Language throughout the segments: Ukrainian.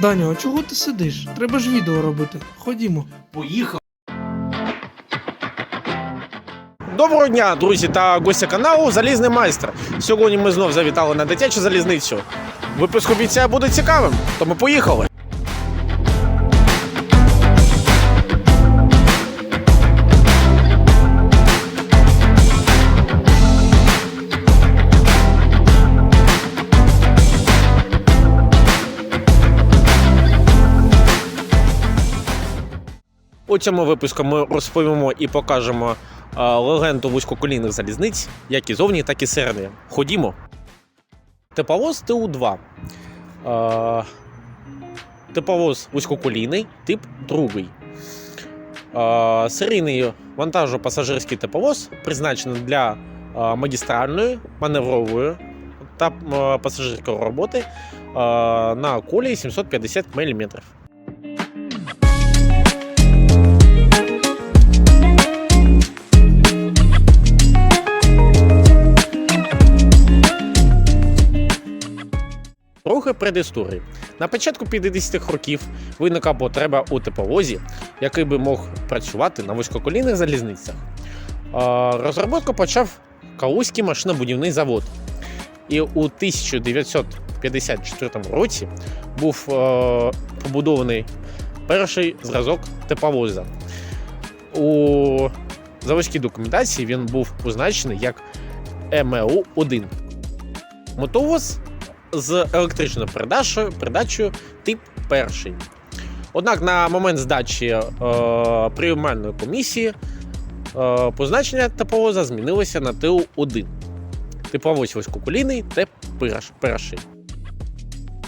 Даню, а чого ти сидиш? Треба ж відео робити. Ходімо. Поїхав. Доброго дня, друзі та гості каналу Залізний майстер. Сьогодні ми знов завітали на дитячу залізницю. Випуск обіцяє буде цікавим, тому поїхали. У цьому випуску ми розповімо і покажемо е, легенду вузькоколійних залізниць, як і зовні, так і середини. Ходімо. Тепловоз ТУ-2. Е, Тепловоз вузькоколійний, тип другий. Е, Серійний вантажо-пасажирський тепловоз призначений для магістральної, маневрової та пасажирської роботи на колії 750 мм. Трохи предісторії. На початку 50-х років виникла потреба у тепловозі, який би мог працювати на вузькоколійних залізницях. Розробку почав Калузький машинобудівний завод. І у 1954 році був е, побудований перший зразок тепловоза. У заводській документації він був позначений як МЕУ-1. Мотовоз з електричною передачею, передачею тип перший. Однак на момент здачі е, приймальної комісії е, позначення тепловоза змінилося на ТУ-1. Тепловоз вузькоколійний тип перший.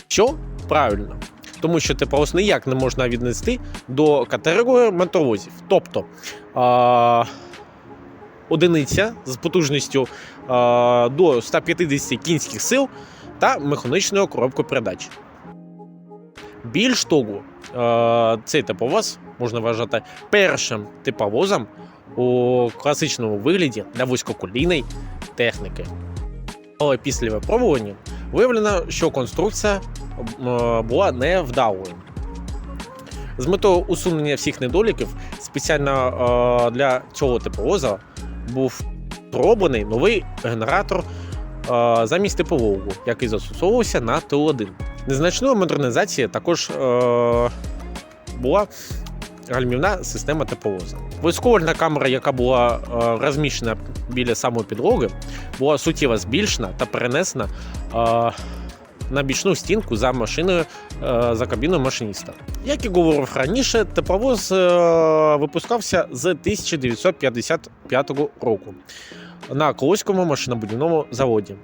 Що правильно? Тому що тепловоз ніяк не можна віднести до категорії мотовозів. Тобто е, одиниця з потужністю е, до 150 кінських сил та механічною коробкою передач. Більш того, е, цей тепловоз можна вважати першим тепловозом у класичному вигляді для вузькоколійної техніки. Але після випробування виявлено, що конструкція е, була невдалою. З метою усунення всіх недоліків спеціально е, для цього тепловоза був зроблений новий генератор замість типового, який застосовувався на Т1. Незначною модернізацією також е, була гальмівна система тепловоза. Військовольна камера, яка була е, розміщена біля самої підлоги, була суттєво збільшена та перенесена е, на бічну стінку за машиною е, за кабіною машиніста. Як і говорив раніше, тепловоз е, випускався з 1955 року на Колоському машинобудівному заводі.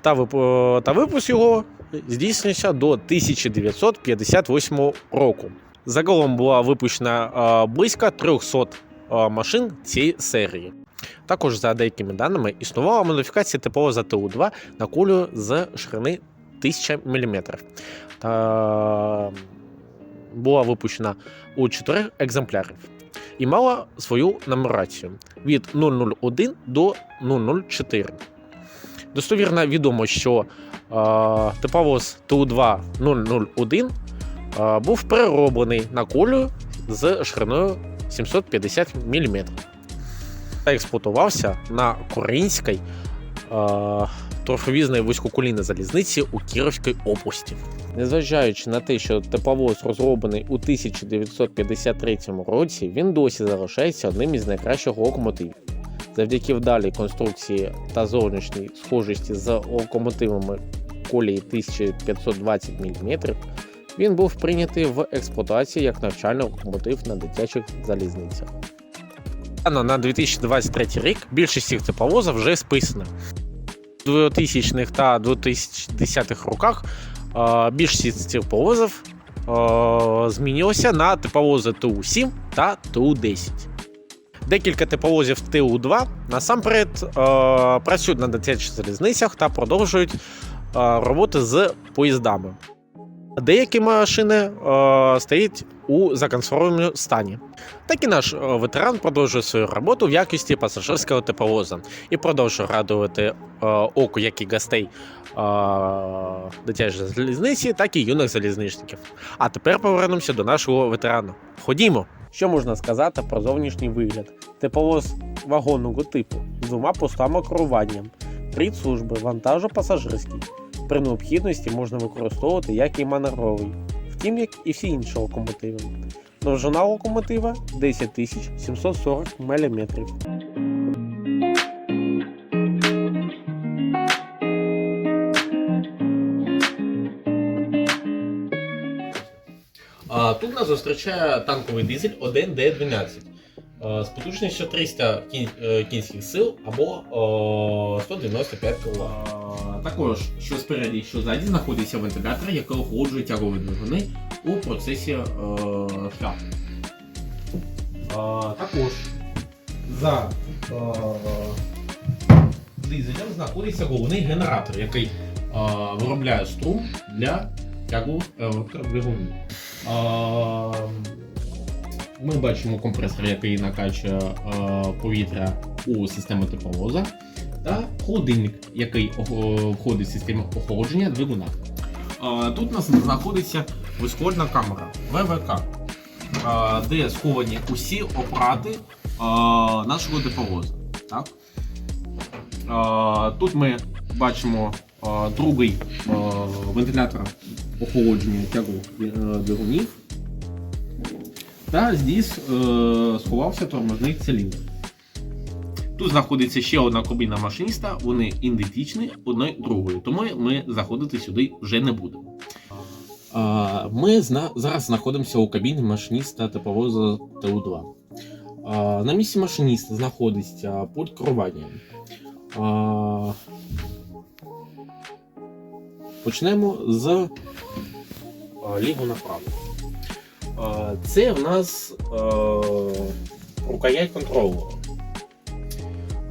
Та, та випуск його здійснився до 1958 року. Загалом була випущена е, близько 300 е, машин цієї серії. Також, за деякими даними, існувала модифікація тепловоза ТУ-2 на кулю з ширини 1000 мм. Та була випущена у 4 екземплярів і мала свою нумерацію від 001 до 004. Достовірно відомо, що тепловоз ТУ-2 001 е, був перероблений на колію з шириною 750 мм експлуатувався на Коринській е, торфовізної вузькоколійної залізниці у Кіровській області. Незважаючи на те, що тепловоз розроблений у 1953 році, він досі залишається одним із найкращих локомотивів. Завдяки вдалій конструкції та зовнішній схожості з локомотивами колії 1520 мм, він був прийнятий в експлуатацію як навчальний локомотив на дитячих залізницях. На 2023 рік більшість цих тепловозів вже списана. У 2000-х та 2010-х роках більшість цих тепловозів змінилося на тепловози ТУ-7 та ТУ-10. Декілька тепловозів ТУ-2 насамперед працюють на дитячих залізницях та продовжують роботи з поїздами. Деякі машини стоять у законсервованому стані. Так і наш е, ветеран продовжує свою роботу в якості пасажирського тепловоза і продовжує радувати е, оку як і гостей е, дитячої залізниці, так і юних залізничників. А тепер повернемося до нашого ветерана. Ходімо! Що можна сказати про зовнішній вигляд? Тепловоз вагонного типу з двома постами керуванням, рід служби, вантажу пасажирський. При необхідності можна використовувати як і маневровий, втім, як і всі інші локомотиви. Довжина локомотива 10 740 мм. Тут нас зустрічає танковий дизель 1D12 а, з потужністю 300 кінь, е, кінських сил або о, 195 кВт. Також що спереді, що ззаді знаходиться вентилятор, який охолоджує тягові двигуни у процесі е, шляху. Також за е, дизелем знаходиться головний генератор, який е, виробляє струм для тягу електродвигунів. Ми бачимо компресор, який накачує е, повітря у систему тепловоза, та холодильник, який входить в систему охолодження двигуна. А, Тут у нас знаходиться вискольна камера ВВК, де сховані усі опрати нашого тепловоза. Так? Тут ми бачимо другий вентилятор охолодження тягу е, двигунів. Та здесь е, сховався тормозний циліндр. Тут знаходиться ще одна кабіна машиніста, вони ідентичні одної другої, тому ми заходити сюди вже не будемо. Ми зараз знаходимося у кабіні машиніста тепловоза ТУ-2. А, На місці машиніста знаходиться пульт керування. Почнемо з ліву направо. Це в нас рукоять контролу.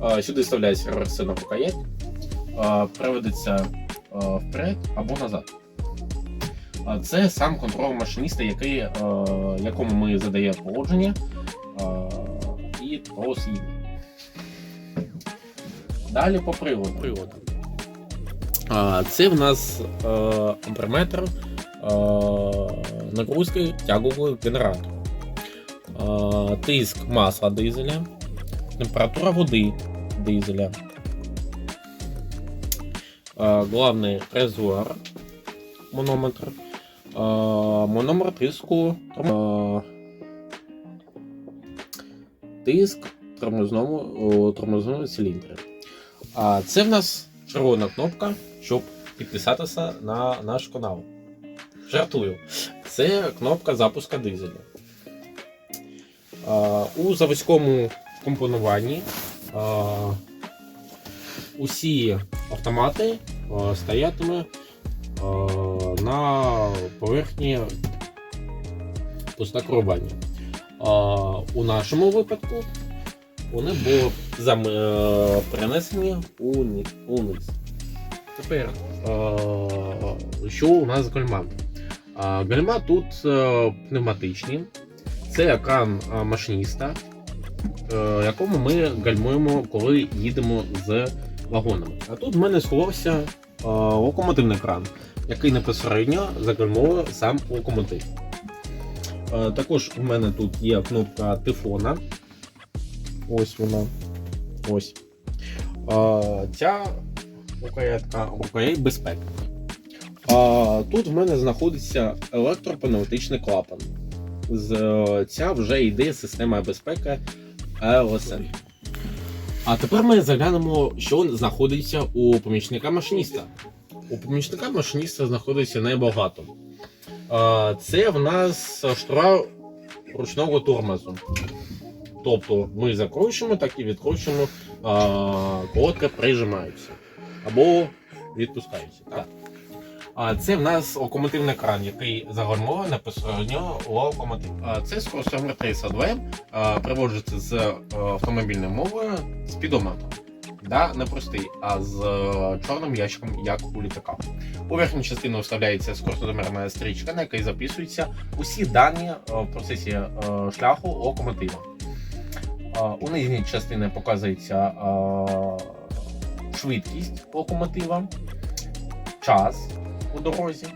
А, Сюди вставляється реверсивна рукоять, а, приводиться вперед або назад. Це сам контроль машиніста, який, якому ми задаємо положення і трос. Далі по приводу. Це в нас е, амперметр е, нагрузки тягового генератора. Е, Тиск масла дизеля, температура води дизеля. Главний резервуар монометр. Мономер тиску. Тиск тормозному, о, тормозному. А це в нас червона кнопка, щоб підписатися на наш канал. Жартую. Це кнопка запуска дизеля. У заводському компонуванні усі автомати стоятиме на поверхні пустакрування. у нашому випадку вони були зам... е, перенесені уни- униз. Тепер, е, що у нас з гальмами? Е, Гальма тут е, пневматичні. Це екран е, машиніста, е, якому ми гальмуємо, коли їдемо з вагонами. А тут в мене сховався е, локомотивний кран, який непосередньо загальмовує сам локомотив. Також у мене тут є кнопка тифона. Ось вона. Ось. Ця рукоятка рукоять безпеки. Тут в мене знаходиться електропневматичний клапан. З, е, ця вже йде система безпеки ELSN. А тепер ми заглянемо, що знаходиться у помічника машиніста. У помічника машиніста знаходиться небагато. Це в нас штура ручного тормозу. Тобто ми закручуємо, так і відкручуємо, колодка прижимається або відпускається. Так. А це в нас локомотивний кран, який загормований безпосередньо локомотив. А це скоросометр 32 а, приводжується з а, автомобільною мовою спідометром. Да, не простий, а з е, чорним ящиком, як у літака. У верхню частину вставляється скоростодомірна стрічка, на якій записуються усі дані е, в процесі е, шляху локомотива. У нижній частині показується швидкість локомотива, час у дорозі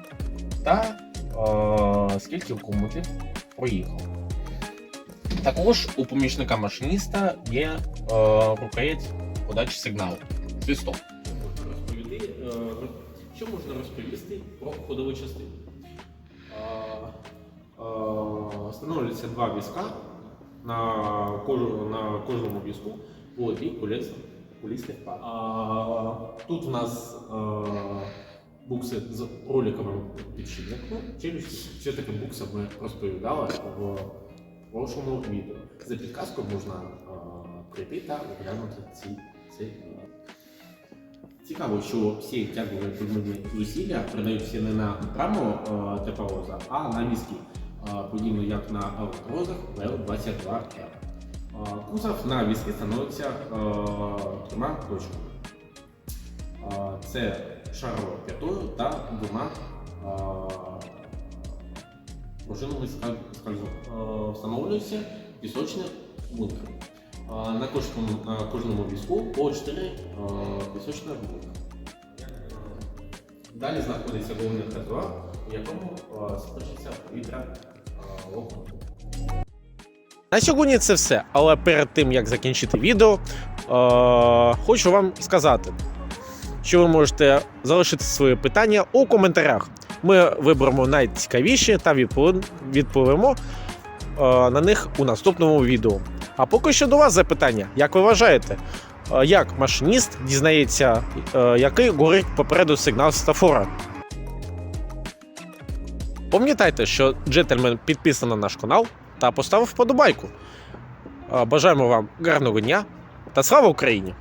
та скільки локомотив проїхав. Також у помічника машиніста є рукоять подачі сигналу. Свисток. Е, що можна розповісти про ходову частину? Встановлюються два візка на, кожу, на кожному візку по дві колес, колісних пар. А, тут у нас е, букси з роликовим підшипником. Що таке букса ми розповідали в прошлому відео. За підказкою можна прийти та оглянути ці, ці відео. Цікаво, що всі тягові підмовні зусилля передаються не на е, тепловоза, а на візки, е, подібно як на електрозах L22R. Е, Кузов на візки становиться е, трьома точками. Е, Це шаровою п'ятою та двома е, пружинами скальзу. Е, Встановлюється пісочний бункер. Е, На кожному, на кожному візку по 4 пісочних бункера. Далі знаходиться головний тротуар, в якому е, спочиться повітря е. На сьогодні це все. Але перед тим як закінчити відео, е, хочу вам сказати, що ви можете залишити свої питання у коментарях. Ми виберемо найцікавіші та відпов- відповімо е, на них у наступному відео. А поки що до вас запитання: як ви вважаєте, е, як машиніст дізнається, е, який горить попереду сигнал стафора? Пам'ятайте, що джентльмен підписаний на наш канал та поставив вподобайку. Бажаємо вам гарного дня та слава Україні!